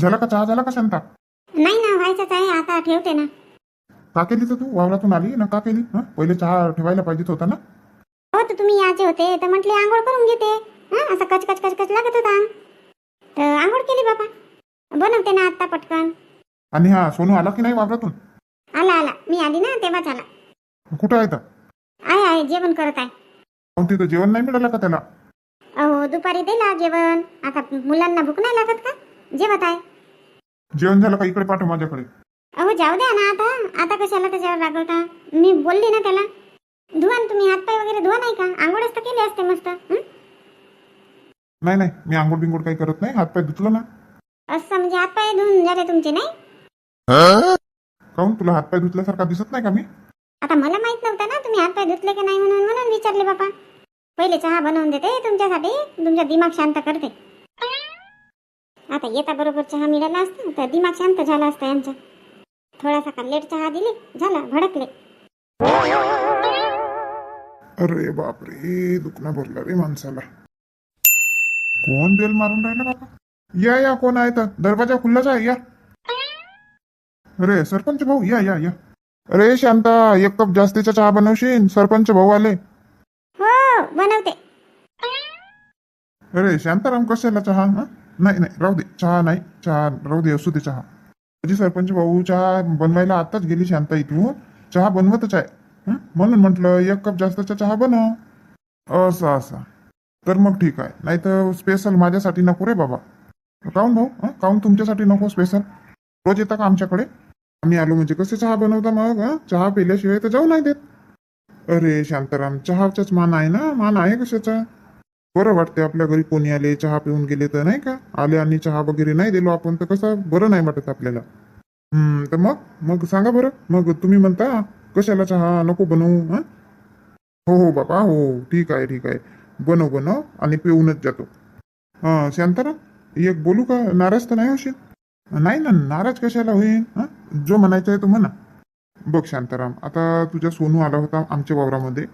झाला का? चहा झाला का शांता? नाही ना व्हायचंच आहे. आता ठेवते ना. का केली तर तू वावरातून आली ना? का केली? हं? पहिले चहा ठेवायला पाहिजेत होता ना? हो तर तुम्ही याचे होते. तर म्हटले आंघोळ करून घेते. हं, असं कच कच कच कच लागत होता. तर आंघोळ केली बाबा बनवते ना आत्ता पटकन. आणि हा सोनू आला की नाही वावरातून? आला आला. मी आली ना तेव्हाच आला. कुठं आहे तर आहे आहे. जेवण करत आहे. मग तिथं जेवण नाही मिळालं का त्याला? अहो दुपारी दिला जेवण. आता मुलांना भूक नाही लागत का? जेवत आहे? जेवण झालं का? इकडे पाठव माझ्याकडे. अहो जाऊ द्या ना आता. आता कशाला त्याच्यावर रागवता मी बोलली ना त्याला. धुवा ना तुम्ही. हातपाय वगैरे धुवा नाही का? आंघोळच तर केली असते मस्त. हं? नाही नाही. मी आंघोळ बिंघोळ काही करत नाही. हातपाय धुतलं ना. असं म्हणजे हातपाय धुवून झाले तुमचे नाही? काहून? तुला हातपाय धुतल्यासारखा दिसत नाही का मी? आता मला माहीत नव्हतं ना तुम्ही हातपाय धुतले की नाही म्हणून. म्हणून विचारले बापा. पहिले चहा बनवून देते तुमच्यासाठी. तुमचा दिमाग शांत करते. आता येता बरोबर चहा मिळाला असता तर दिमाग शांत झाला असता यांचा. थोडासा का लेट चहा दिली झाला भडकले. अरे बापरे दुखणं भरलं रे माणसाला. कोण बेल मारून राहिला बाबा या या कोण आहे तर? दरवाजा खुल्लाच आहे या. अरे सरपंच भाऊ या या या. अरे शांता एक कप जास्तीचा चहा बनवशील? सरपंच भाऊ आले. हो बनवते. अरे शांताराम कशाला चहा हं? नाही नाही राहू दे. चहा नाही चहा राहू दे असू दे चहा. माझी सरपंच भाऊ चहा बनवायला आताच गेली शांता इथून. चहा बनवतच आहे. हं? म्हणून म्हटलं एक कप जास्तचा चहा बनव असं असं. तर मग ठीक आहे. नाही तर स्पेशल माझ्यासाठी नको रे बाबा. काऊन भाऊ? हं? काऊन तुमच्यासाठी नको स्पेशल रोज येता का आमच्याकडे? आम्ही आलो म्हणजे कसे चहा बनवता मग हं? चहा पिल्याशिवाय तर जाऊ नाही देत. अरे शांताराम चहाचाच मान आहे ना? मान आहे कशाचा? बरं वाटते आपल्या घरी कोणी आले चहा पिऊन गेले तर नाही का? आले आणि चहा वगैरे नाही दिलो आपण तर कसं? बरं नाही वाटत आपल्याला. हम्म तर मग? मग सांगा बरं. मग तुम्ही म्हणता कशाला चहा? नको बनवू हं? हो हो बाबा हो, हो ठीक आहे ठीक आहे. बनव बनव आणि पिऊनच जातो. हां शांताराम एक बोलू का? नाराज तर नाही होशील? नाही ना नाराज कशाला होईल जो म्हणायचा आहे तो म्हणा. बघ शांताराम आता तुझा सोनू आला होता आमच्या वावरामध्ये.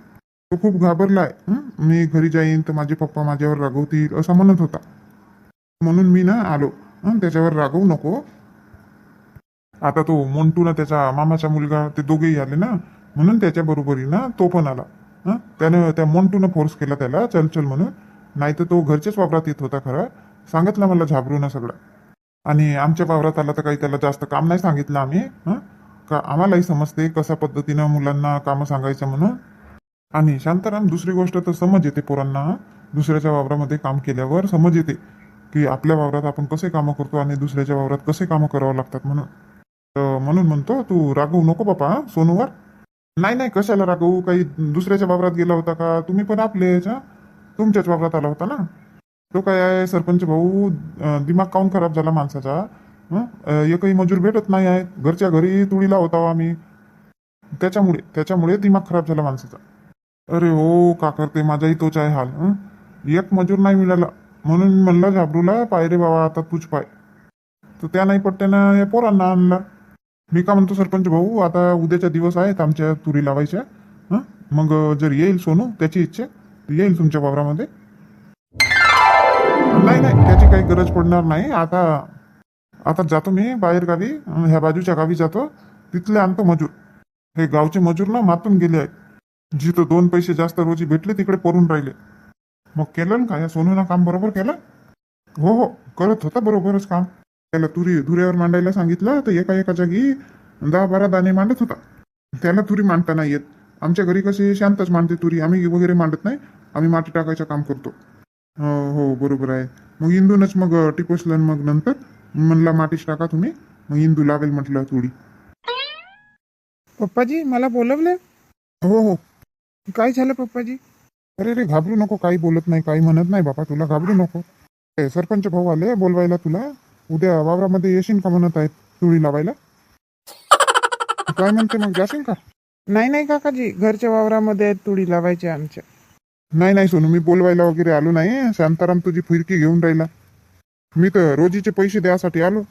तो खूप घाबरला आहे मी घरी जाईन तर माझे पप्पा माझ्यावर रागवतील असं म्हणत होता. म्हणून मी ना आलो. त्याच्यावर रागवू नको. आता तो मोंटू ना त्याचा मामाचा मुलगा ते दोघेही आले ना? म्हणून त्याच्या बरोबरी ना तो पण आला. त्याने त्यानं त्या मोंटूनं फोर्स केला त्याला चल चल म्हणून. नाही तर तो घरच्याच वावरात येत होता खरा. सांगितलं मला झाबरू ना सगळं. आणि आमच्या वावरात आला तर काही त्याला जास्त काम नाही सांगितलं आम्ही. का आम्हालाही समजते कशा पद्धतीनं मुलांना कामं सांगायचं म्हणून? आणि शांताराम दुसरी गोष्ट तर समज येते पोरांना. दुसऱ्याच्या वावरामध्ये काम केल्यावर समज येते की आपल्या वावरात आपण कसे कामं करतो आणि दुसऱ्याच्या वावरात कसे कामं करावं लागतात म्हणून. तर म्हणून म्हणतो तू रागवू नको बापा सोनूवर. नाही नाही कशाला रागवू? काही दुसऱ्याच्या वावरात गेला होता का? तुम्ही पण आपले याच्या तुमच्याच वावरात आला होता ना? तो काय आहे सरपंच भाऊ? दिमाग काऊन खराब झाला माणसाचा? एकही मजूर भेटत नाही आहेत घरच्या घरी तुळीला होता आम्ही. त्याच्यामुळे त्याच्यामुळे दिमाग खराब झाला माणसाचा. अरे हो का करते माझाही तोच आहे हाल हं? एक मजूर नाही मिळाला. म्हणून म्हणलं झाबरूला पाय रे बाबा आता तूच पाय. तर त्या नाही पट्ट्यानं या पोरांना आणला. मी का म्हणतो सरपंच भाऊ आता उद्याचा दिवस आहेत आमच्या तुरी लावायच्या हं? मग जर येईल सोनू त्याची इच्छा तर येईल तुमच्या वावरामध्ये. नाही नाही त्याची काही गरज पडणार नाही. आता आता जातो मी बाहेर गावी अं, ह्या बाजूच्या गावी जातो. तिथले आणतो मजूर. हे गावचे मजूर ना मातून गेले आहेत. जिथं दोन पैसे जास्त रोजी भेटले तिकडे पडून राहिले. मग केलं ना का या सोनूनं काम बरोबर केलं? हो हो. करत होता बरोबरच काम. त्याला तुरी धुऱ्यावर मांडायला सांगितलं तर एका एका जागी दहा बारा दाणे मांडत होता. त्याला तुरी मांडता नाही येत. आमच्या घरी कशी शांतच मांडते तुरी. आम्ही वगैरे मांडत नाही. आम्ही माती टाकायचं काम करतो. हो हो बरोबर आहे. मग इंदूनच मग टिपोसलन मग नंतर म्हणला मातीच टाका तुम्ही. मग इंदू लावेल म्हटलं तुडी पप्पाजी मला बोलवले? हो हो. काय झालं पप्पाजी? अरे रे घाबरू नको काही बोलत नाही काही म्हणत नाही बाबा तुला घाबरू नको. ए, सरपंच भाऊ आले बोलवायला तुला? उद्या वावरामध्ये येशील का म्हणत आहेत तुळी लावायला? काय म्हणते मग जाशील का? नाही नाही काकाजी घरच्या वावरामध्ये आहेत तुडी लावायच्या आमच्या. नाही नाही सोनू मी बोलवायला वगैरे आलो नाही शांताराम तुझी फिरकी घेऊन राहिला. मी तर रोजीचे पैसे द्यासाठी आलो.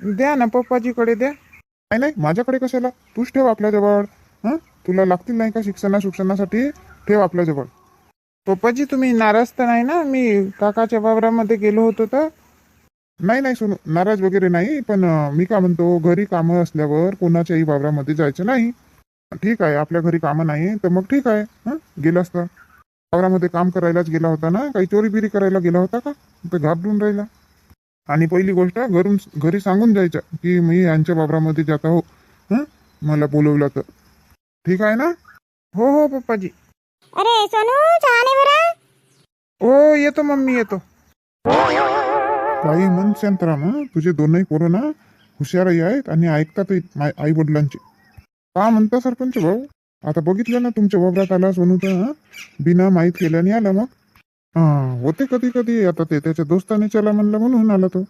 द्या ना पप्पाजीकडे द्या. नाही नाही माझ्याकडे कशाला? तूच ठेव आपल्याजवळ हं? तुला लागतील नाही का शिक्षणा शिक्षणासाठी? ठेव आपल्याजवळ पप्पाजी तुम्ही नाराज तर नाही ना? मी काकाच्या वावरामध्ये गेलो होतो तर? नाही नाही सोनू नाराज वगैरे नाही पण मी का म्हणतो घरी कामं असल्यावर कोणाच्याही वावरामध्ये जायचं नाही. ठीक आहे आपल्या घरी कामं नाही तर मग ठीक आहे हां? गेला असता. वावरामध्ये काम करायलाच गेला होता ना? काही चोरी बिरी करायला गेला होता का? तर घाबरून राहिला. आणि पहिली गोष्ट घरून घरी सांगून जायचं की मी यांच्या वावरामध्ये जात आहो हां? मला बोलवलं तर. ठीक आहे ना? हो हो पप्पाजी. अरे सोनू चहा नाही बरं? हो येतो मम्मी येतो. काही मन शांतराम तुझे दोनही पोरं ना हुशारही आहेत आणि ऐकतात आई वडिलांचे का म्हणता सरपंच भाऊ? आता बघितलं ना तुमच्या वावरात आला सोनू तर हं? बिना माहीत केल्याने आला मग. हा होते कधी कधी आता ते त्याच्या दोस्ताने चला म्हणलं म्हणून आला तो.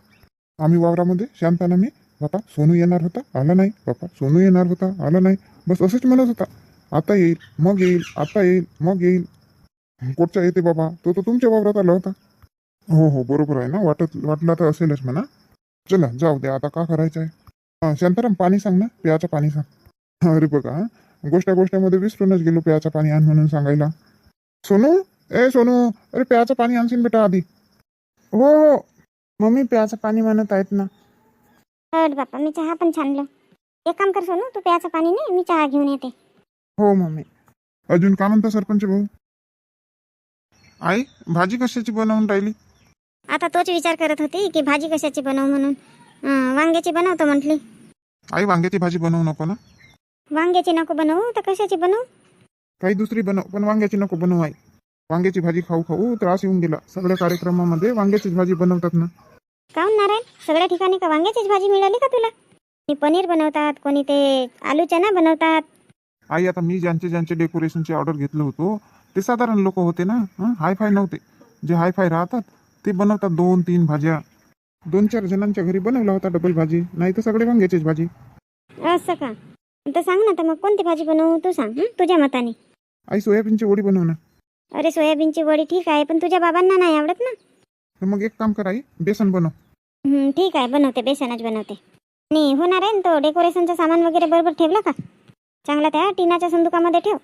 आम्ही वावरामध्ये शांताना मी? बापा सोनू येणार होता? आला नाही. बापा सोनू येणार होता? आला नाही. बस असंच म्हणत होता. आता येईल मग येईल आता येईल मग येईल. कुठचा येते बाबा? तो तर तुमच्या वावरात आला होता. हो हो बरोबर आहे ना. वाटत वाटला तर असेलच म्हणा. चला जाऊ द्या. आता का करायचं आहे हा शांताराम पाणी सांग ना. प्याचं पाणी सांग. अरे बघा गोष्ट गोष्टामध्ये विसरूनच गेलो प्याचं पाणी आण म्हणून सांगायला. सोनू? ए सोनू! अरे प्याचं पाणी आणशील बेटा आधी. हो हो. मम्मी प्याचं पाणी म्हणत आहेत ना. हट बापा मी चहा पण छानलं एक काम कर सोनू तू प्याचं पाणी नाही मी चहा घेऊन येते. हो मम्मी. अजून का म्हणता सरपंच भाऊ? आई भाजी कशाची बनवून राहिली? आता तोच विचार करत होती की भाजी कशाची बनवू म्हणून. अं, वांग्याची बनवतो म्हटली. आई वांग्याची भाजी बनवू नको ना? वांग्याची नको बनवू तर कशाची बनवू? काही दुसरी बनव पण वांग्याची नको बनवू आई. वांग्याची भाजी खाऊ खाऊ त्रास येऊन गेला. सगळ्या कार्यक्रमामध्ये वांग्याचीच भाजी बनवतात ना? काऊन नारायण? सगळ्या ठिकाणी का वांग्याचीच भाजी मिळाली का तुला? कोणी पनीर बनवतात कोणी ते आलू चना बनवतात. आई आता मी ज्यांचे ज्यांचे डेकोरेशनची ऑर्डर घेतलं होतो ते साधारण लोक होते ना? हं? हायफाय नव्हते. जे हायफाय राहतात ते बनवतात दोन तीन भाज्या. दोन चार जणांच्या घरी बनवला होता डबल भाजी नाही तर सगळे वांग्याचीच भाजी. असं का? तर सांग ना तर मग कोणती भाजी बनवू तू सांग हं? तुझ्या मताने. आई सोयाबीनची वडी बनव ना. अरे सोयाबीनची वडी ठीक आहे पण तुझ्या बाबांना नाही आवडत ना? तर मग एक काम कर आई बेसन बनव. हं, ठीक आहे बनवते बेसनच बनवते. आणि होणार आहे ना तो डेकोरेशनचं सामान वगैरे बरोबर ठेवला का? चांगला त्या टिनाच्या संदुकामध्ये ठेव.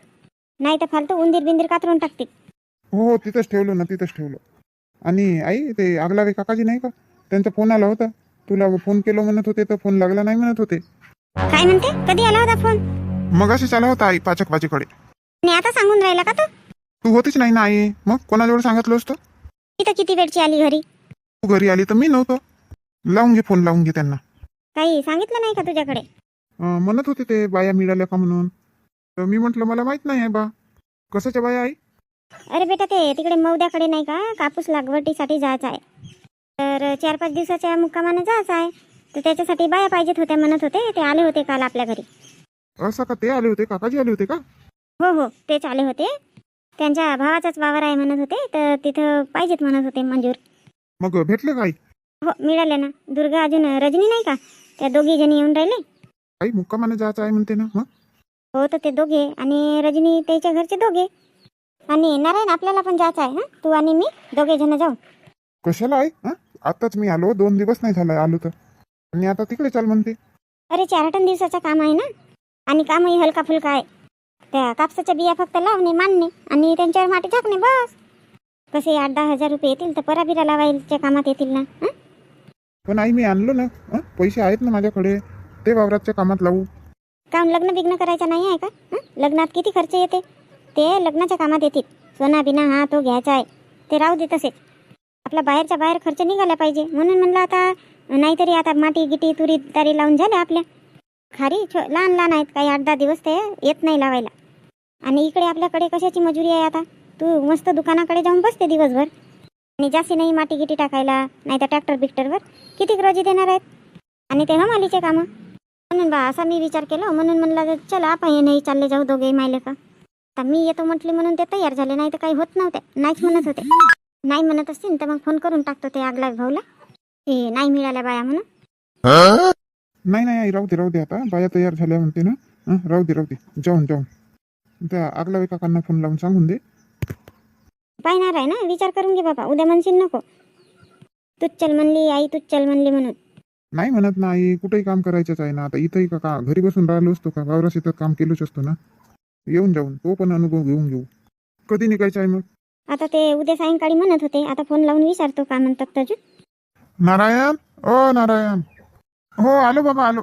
नाही तर फालतू उंदीर बिंदीर कातरून टाकतील. हो हो तिथंच ठेवलं ना तिथंच ठेवलं. आणि आई ते आगलावे काकाजी नाही का? त्यांचा फोन आला होता. तुला फोन केलो म्हणत होते तर फोन लागला नाही म्हणत होते. काय म्हणते? कधी आला होता फोन? मग अशी आला होता आई पाचक भाजीकडे आणि आता सांगून राहिला का तू? तू होतीच नाही ना आई. मग कोणाजवळ सांगितलं असतं इथं किती वेळची आली घरी? तू घरी आली तर मी नव्हतो. लावून घे फोन लावून घे त्यांना. काही सांगितलं नाही का तुझ्याकडे? अं, म्हणत होते ते बाया मिळाल्या का म्हणून. तर मी म्हटलं मला माहीत नाही आहे बा. कशाच्या बाया आई? अरे बेटा ते तिकडे मौद्याकडे नाही का? कापूस लागवडीसाठी जायचं आहे. तर चार पाच दिवसाच्या मुक्कामानं जायचं आहे. तर त्याच्यासाठी बाया पाहिजेत होत्या म्हणत होते. ते आले होते काल आपल्या घरी. असं का? ते आले होते? काकाजी आले होते का? हो हो. तेच आले होते. त्यांच्या भावाचाच वावर आहे म्हणत होते तर तिथं पाहिजेत म्हणत होते मंजूर. मग भेटले का आई हो मिळाले ना. दुर्गा अजून रजनी नाही का? त्या दोघी जणी येऊन राहिले. आई मुक्कामाने जायचं आहे म्हणते ना मग? हो तर ते दोघे आणि रजनी त्याच्या घरचे दोघे. आणि नारायण आपल्याला पण जायचं आहे ना तू आणि मी दोघे जण जाऊ. कशाला आई हं? आताच मी आलो दोन दिवस नाही झाला आलो तर. आणि आता तिकडे चाल म्हणते. अरे चार टन दिवसाचं काम आहे ना? आणि कामही हलका फुलका आहे. त्या कापसाच्या बिया फक्त लावणे मांडणे आणि त्यांच्यावर माती टाकणे बस. कसे आठ दहा हजार रुपये येतील तर पराबिरा लावायच्या कामात येतील ना हं? पण आई मी आणलो ना हं? पैसे आहेत ना माझ्याकडे. ते वावराच्या कामात लावू. काम लग्न बिग्न करायचं नाही आहे का हं? लग्नात किती खर्च येते? ते लग्नाच्या कामात येतील. सोना बिना हा तो घ्यायचा आहे. ते राहू दे तसेच. आपला बाहेरच्या बाहेर खर्च निघाला पाहिजे. म्हणून म्हणलं आता नाहीतरी आता माती गिटी तुरी तारी लावून झाल्या आपल्या. खारी छो लहान लहान आहेत काही आठ दहा दिवस ते येत नाही लावायला. आणि इकडे आपल्याकडे कशाची मजुरी आहे आता? तू मस्त दुकानाकडे जाऊन बसते दिवसभर. आणि जास्ती नाही माटी गिटी टाकायला नाही तर ट्रॅक्टर बिक्टरवर. किती रोजी देणार आहेत? आणि ते हमालीचे कामं? म्हणून बा असा मी विचार केला. म्हणून म्हणलं चला आपण हे नाही चालले जाऊ दोघे मायले का? आता मी येतो म्हटले म्हणून ते तयार झाले नाही तर काही होत नव्हते. नाहीच म्हणत होते. नाही म्हणत असतील तर मग फोन करून टाकतो ते आगला भाऊला. हे नाही मिळाल्या बाया म्हणून. नाही नाही आई राहू दे राहू दे आता. बाया तयार झाल्या म्हणते ना. हं? राहू दे राहू दे. जाऊन जाऊन. त्या आगलावे काकांना फोन लावून सांगून दे. पाहणार आहे ना? विचार करून घे बाबा. उद्या म्हणशील नको. तूच चल म्हणली आई तूच चल म्हणली म्हणून. नाही म्हणत ना आई. कुठेही काम करायचंच आहे ना. आता इथंही का का घरी बसून राहिलो असतो का? वावरा शेतात काम केलंच असतो ना. येऊन जाऊन तो पण अनुभव घेऊन घेऊ. कधी निघायचं आहे मग? आता ते उद्या सायंकाळी म्हणत होते. आता फोन लावून विचारतो का म्हणतात तजू नारायण? ओ नारायण. हो आलो बाबा आलो.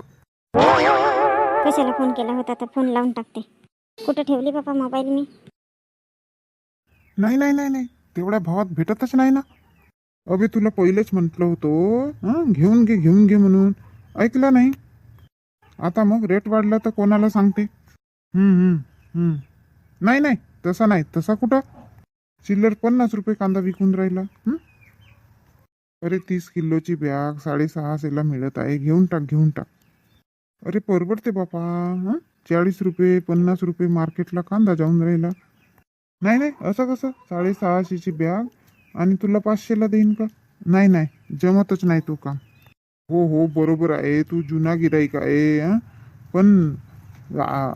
कशाला फोन केला होता? तर फोन लावून टाकते. कुठं ठेवली बाबा मोबाईल मी? नाही नाही नाही नाही. तेवढ्या भावात भेटतच नाही ना. अबे तुला पहिलेच म्हटलं होतो. हं, घेऊन घे घेऊन घे म्हणून. ऐकला नाही. आता मग रेट वाढला तर कोणाला सांगते? हम्म, हम्म, हम्म. नाही नाही तसा नाही. तसा कुठं? चिल्लर पन्नास रुपये कांदा विकून राहिला. हं? अरे तीस किलोची बॅग साडेसहाशेला मिळत आहे. घेऊन टाक घेऊन टाक. अरे परवडते बापा. हां? चाळीस रुपये पन्नास रुपये मार्केटला कांदा जाऊन राहिला. नाही नाही असं कसं? साडेसहाशेची बॅग आणि तुला पाचशेला देईन का? नाही नाही जमतच नाही तो काम. हो हो बरोबर आहे. तू जुना गिराईक आहे हां? पण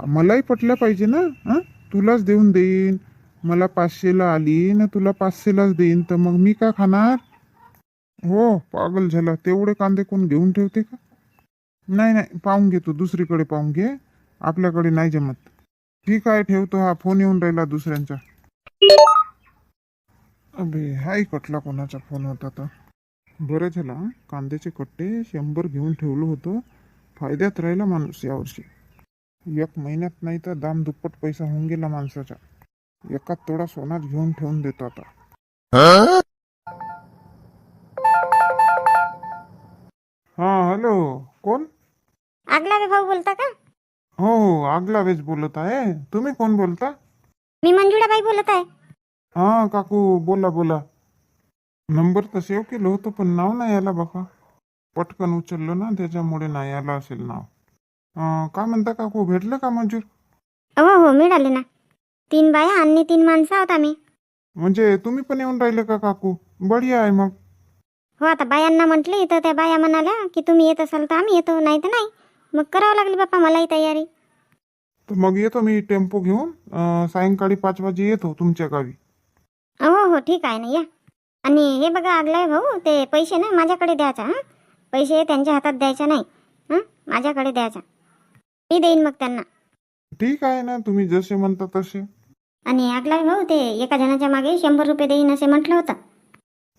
मलाही पटल्या पाहिजे ना हां? तुलाच देऊन देईन. मला पाचशेला आली ना तुला पाचशेलाच देईन. तर मग मी का खाणार? हो पागल झाला. तेवढे कांदे कोण घेऊन ठेवते का? नाही नाही पाहून घे तू दुसरीकडे पाहून घे. आपल्याकडे नाही जमत. ठीक आहे ठेवतो. हा फोन येऊन राहिला दुसऱ्यांचा. अबे हाय कटला कोणाचा फोन होता तर बरं झाला कांद्याचे कट्टे शंभर घेऊन ठेवलं होतं. फायद्यात राहिला माणूस यावर्षी. एक महिन्यात नाही तर दाम दुप्पट पैसा होऊन गेला माणसाचा. एका तोडा सोनात घेऊन ठेवून देतो आता. हॅलो कोण? आगला भाऊ बोलता का? हो हो आगला वेज बोलत आहे. तुम्ही कोण बोलता? मी मंजुळाबाई बोलत आहे. हा काकू बोला बोला. नंबर तर सेव्ह केलं होतं पण नाव नाही आला बापा पटकन उचललं ना त्याच्यामुळे नाही आलं असेल नाव. अं, काय म्हणता काकू भेटलं का मंजूर हो हो मिळाले ना. तीन बाया आणि तीन माणसं आहोत आम्ही. म्हणजे तुम्ही पण येऊन राहिले का काकू? बढिया आहे मग. हो आता बायांना म्हटली तर त्या बाया म्हणाल्या की तुम्ही येत असाल तर आम्ही येतो नाही तर नाही. मग करावं लागली बाप्पा मलाही तयारी. तर मग येतो मी टेम्पो घेऊन अं, सायंकाळी पाच वाजे येतो तुमच्या गावी. हो हो ठीक आहे ना या. आणि हे बघा आगलाय भाऊ ते पैसे ना माझ्याकडे द्यायचा हां? पैसे त्यांच्या हातात द्यायचे नाही हां? माझ्याकडे द्यायचा. मी देईन मग त्यांना. ठीक आहे ना तुम्ही जसे म्हणता तसे. आणि आगलाय भाऊ ते एका जणाच्या मागे शंभर रुपये देईन असे म्हटलं होतं.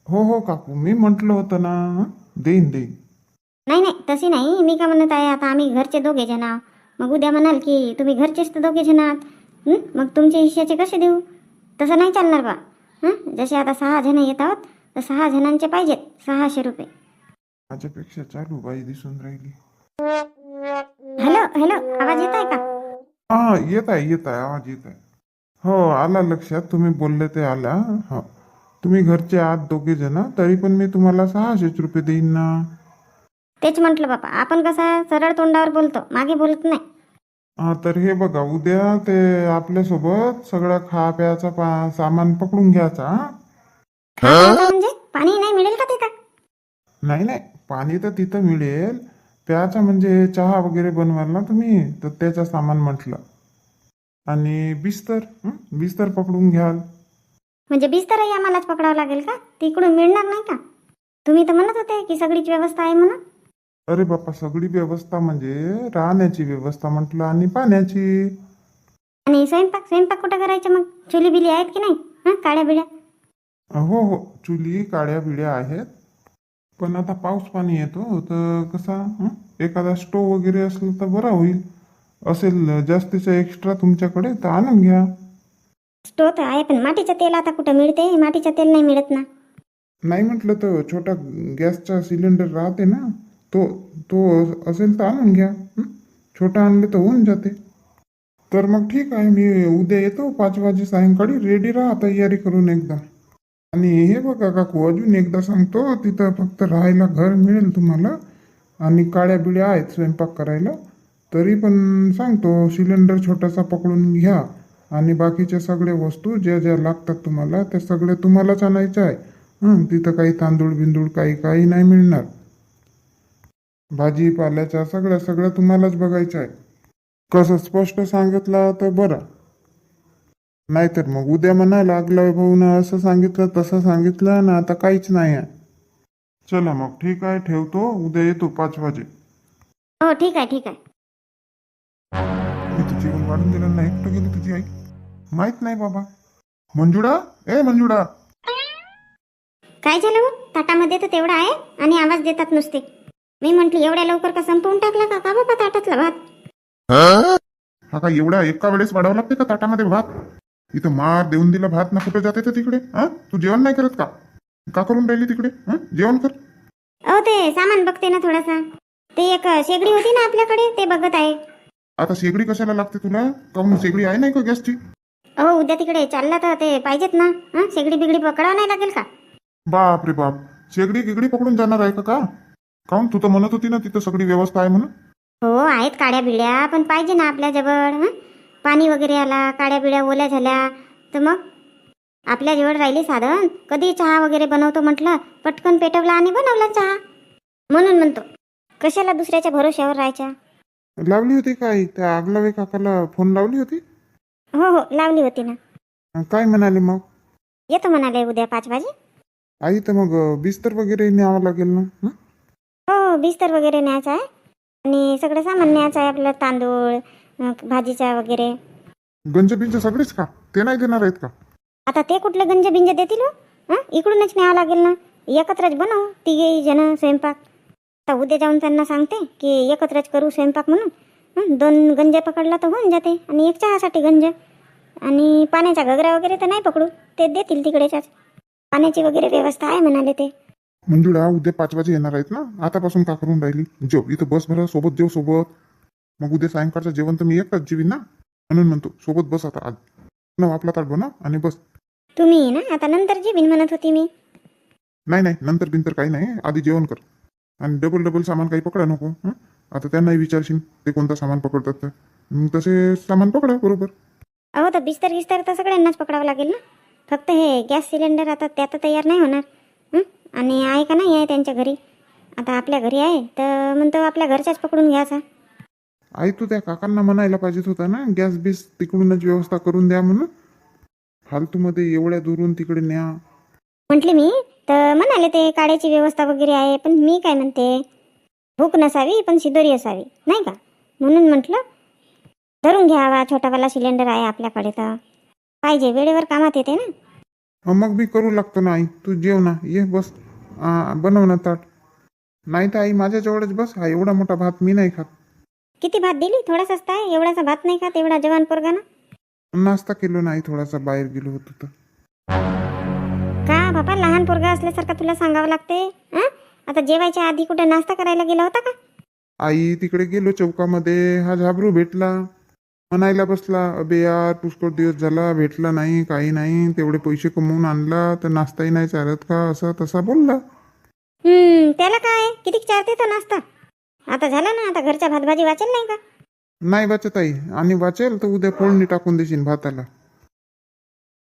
हो हो काकू. मी म्हटलं होतं ना हं? देईन देईन. नाही नाही तशी नाही. मी का म्हणत आहे आता आम्ही घरचे दोघे जण आहो. मग उद्या म्हणाल की तुम्ही घरचेच तर दोघे जण आहात. हं? मग तुमचे हिश्श्याचे कसे देऊ? तसं नाही चालणार बा. हं? जसे आता सहा जण येत आहोत तर सहा जणांचे पाहिजेत सहाशे रुपये. माझ्यापेक्षा चालू बाई दिसून राहिली. हॅलो हॅलो आवाज येत आहे का? हा येत आहे येत आहे आवाज येत आहे. हो आला लक्षात. तुम्ही बोलले ते आला हो. तुम्ही घरचे आहात दोघे जण तरी पण मी तुम्हाला सहाशेच रुपये देईन ना. तेच म्हटलं बापा आपण कसं सरळ तोंडावर बोलतो मागे बोलत नाही. हा तर हे बघा उद्या ते आपल्यासोबत सगळं खा प्यायचा पा सामान पकडून घ्यायचा हा? म्हणजे? पाणी नाही मिळेल का तिथं नाही नाही पाणी तर तिथं मिळेल. प्यायचा म्हणजे चहा वगैरे बनवाल ना तुम्ही तर त्याचं सामान म्हटलं. आणि बिस्तर हं? बिस्तर पकडून घ्याल. म्हणजे बिस्तरही आम्हालाच पकडावं लागेल का? तिकडून मिळणार नाही का? तुम्ही तर म्हणत होते की सगळीच व्यवस्था आहे म्हणून. अरे बापा सगळी व्यवस्था म्हणजे राहण्याची व्यवस्था म्हटलं आणि पाण्याची. आणि स्वयंपाक स्वयंपाक कुठं करायचं मग? चुली बिली आहेत की नाही? हां काळ्या बिड्या? हो हो चुली काड्या बिड्या आहेत. पण आता पाऊस पाणी येतो तर कसा? हं? एखादा स्टोव वगैरे असलं तर बरा होईल. असेल जास्तीचं एक्स्ट्रा तुमच्याकडे तर आणून घ्या. स्टोव तर आहे पण मातीचं तेल आता कुठं मिळते मातीचं तेल नाही मिळत ना. नाही म्हटलं तर छोटा गॅसचा सिलेंडर राहते ना तो तो असेल तर आणून घ्या. हं? छोटा आणले तर होऊन जाते. तर मग ठीक आहे मी उद्या येतो पाच वाजे सायंकाळी रेडी राहा तयारी करून एकदा. आणि हे बघा काकू अजून एकदा सांगतो तिथं फक्त राहायला घर मिळेल तुम्हाला. आणि काळ्या बिड्या आहेत स्वयंपाक करायला. तरी पण सांगतो सिलेंडर छोटासा पकडून घ्या. आणि बाकीच्या सगळ्या वस्तू ज्या ज्या लागतात तुम्हाला त्या सगळ्या तुम्हालाच आणायच्या आहे. तिथं काही तांदूळ बिंदूळ काही काही नाही मिळणार. भाजीपाल्याच्या सगळ्या सगळ्या तुम्हालाच बघायच्या आहे. कसं स्पष्ट सांगितलं तर बरं. नाहीतर मग उद्या म्हणा लागलं भाऊ ना असं सांगितलं तसं सांगितलं ना आता काहीच नाही आहे. चला मग ठीक आहे ठेवतो. उद्या येतो पाच वाजे. हो ठीक आहे ठीक आहे. मी तर जेवण वाढून दिलं नाही एकटं गेली तुझी आई. माहीत नाही बाबा. मंजुळा? ए मंजुळा. काय झालं हो? ताटामध्ये तर तेवढा आहे आणि आवाज देतात नुसते. मी म्हंटली एवढ्या लवकर का संपवून टाकला का? का बाबा ताटातला भात? हा का एवढा एका वेळेस वाढावं लागते का ताटामध्ये भात? इथं मार देऊन दिला भात ना कुठं जाते तर तिकडे? हा? तू जेवण नाही करत का? का करून राहिली तिकडे? हा? जेवण कर. अहो ते सामान बघते ना थोडासा. ते एक शेगडी होती ना आपल्याकडे ते बघत आहे. आता शेगडी कशाला लागते तुला? काहून शेगडी आहे नाही का गॅसची? अहो उद्या तिकडे चालला तर ते पाहिजेत ना. हं? शेगडी बिगडी पकडावं नाही लागेल का? बाप रे बाप. शेगडी गिगडी पकडून जाणार आहे का का? काहून? तू तर म्हणत होती ना तिथं सगळी व्यवस्था आहे म्हणून. हो आहेत काड्या बिड्या पण पाहिजे ना आपल्याजवळ हं? पाणी वगैरे आला काड्या बिड्या ओल्या झाल्या तर मग? आपल्याजवळ राहिली साधन. कधी चहा वगैरे बनवतो म्हटलं पटकन पेटवला आणि बनवला चहा. म्हणून म्हणतो कशाला दुसऱ्याच्या भरोश्यावर राहायच्या? लावली होती काय? त्या आगलावे काकाला फोन लावली होती? हो हो लावली होती ना. अं, काय म्हणाले मग? येतो म्हणाले उद्या पाच वाजे. आई तर मग अं, बिस्तर वगैरे न्यावं लागेल ना हं? हो बिस्तर वगैरे न्यायचं आहे. आणि सगळं सामान न्यायचं आहे आपलं तांदूळ अं, भाजीचा वगैरे. गंज बिंज सगळेच का? ते नाही देणार आहेत का? आता ते कुठले गंज बिंज देतील हो? हं? इकडूनच न्यावं लागेल ना. एकत्रच बनवू तिघे जण स्वयंपाक. आता उद्या जाऊन त्यांना सांगते की एकत्रच करू स्वयंपाक म्हणून? दोन गंज पकडला तर होऊन जाते आणि एक चहासाठी गंज. आणि पाण्याचा घगरा वगैरे तर नाही पकडू ते देतील तिकडेच्याच. पाण्याची वगैरे व्यवस्था आहे म्हणाले ते. मंजुळा उद्या पाच वाजे येणार आहेत ना? आतापासून का करून राहिली? जेव इथं बस भरा सोबत जेव सोबत. मग उद्या सायंकाळचं जेवण तर मी एकटाच जेवीन ना? म्हणून म्हणतो सोबत बस आता आज. न आपला ताट बनव आणि बस. तुम्ही ना आता नंतर जेवीन म्हणत होती मी. नाही नाही नंतर बिंतर काही नाही. आधी जेवण कर. आणि डबल डबल सामान काही पकडा नको हं? आता त्यांनाही विचारशील ते कोणतं सामान पकडतात तर. मग तसे सामान पकडा बरोबर. अहो तर बिस्तर गिस्तर तर सगळ्यांनाच पकडावं लागेल ना? फक्त हे गॅस सिलेंडर आता त्या तर तयार नाही होणार हं? आणि आहे का नाही आहे त्यांच्या घरी? आता आपल्या घरी आहे तर म्हणतो आपल्या घरच्याच पकडून घ्यायचा. आई तू त्या काकांना म्हणायला पाहिजेत होता ना गॅस बीस तिकडूनच व्यवस्था करून द्या म्हणून. फालतूमध्ये एवढ्या दुरून तिकडे न्या. म्हटले मी तर म्हणाले ते काड्याची व्यवस्था वगैरे आहे पण मी काय म्हणते भूक नसावी पण शिदोरी असावी नाही का? म्हणून म्हटलं धरून घ्यावा छोटावाला सिलेंडर आहे आपल्याकडे तर. पाहिजे वेळेवर कामात येते ना. हं, मग मी करू लागतो ना आई तू जेव ना ये बस. आ, बनव ना ताट. नाही तर आई माझ्याजवळच बस हा एवढा मोठा भात मी नाही खात. किती भात दिली? थोडासाच आहे एवढासा भात नाही का तेवढा जवान पोरगा ना. नाश्ता केलो नाही थोडासा बाहेर गेलो होतो तर. का? बाबा लहान पोरगा असल्यासारखा तुला सांगावं लागते हं? आता जेवायच्या आधी कुठे नाश्ता करायला गेला होता का? आई तिकडे गेलो चौकामध्ये. हा झाबरू भेटला. म्हणायला बसला अबे यार पुष्कळ दिवस झाला भेटला नाही काही नाही. तेवढे पैसे कमवून आणला तर नाश्ताही नाही चालत का? असा तसा बोलला. हम्म त्याला काय? किती चारते तो नाश्ता? आता झाला ना आता घरच्या भातभाजी वाचेल नाही का? नाही वाचत आई. आणि वाचेल तर उद्या फोडणी टाकून देशील भाताला.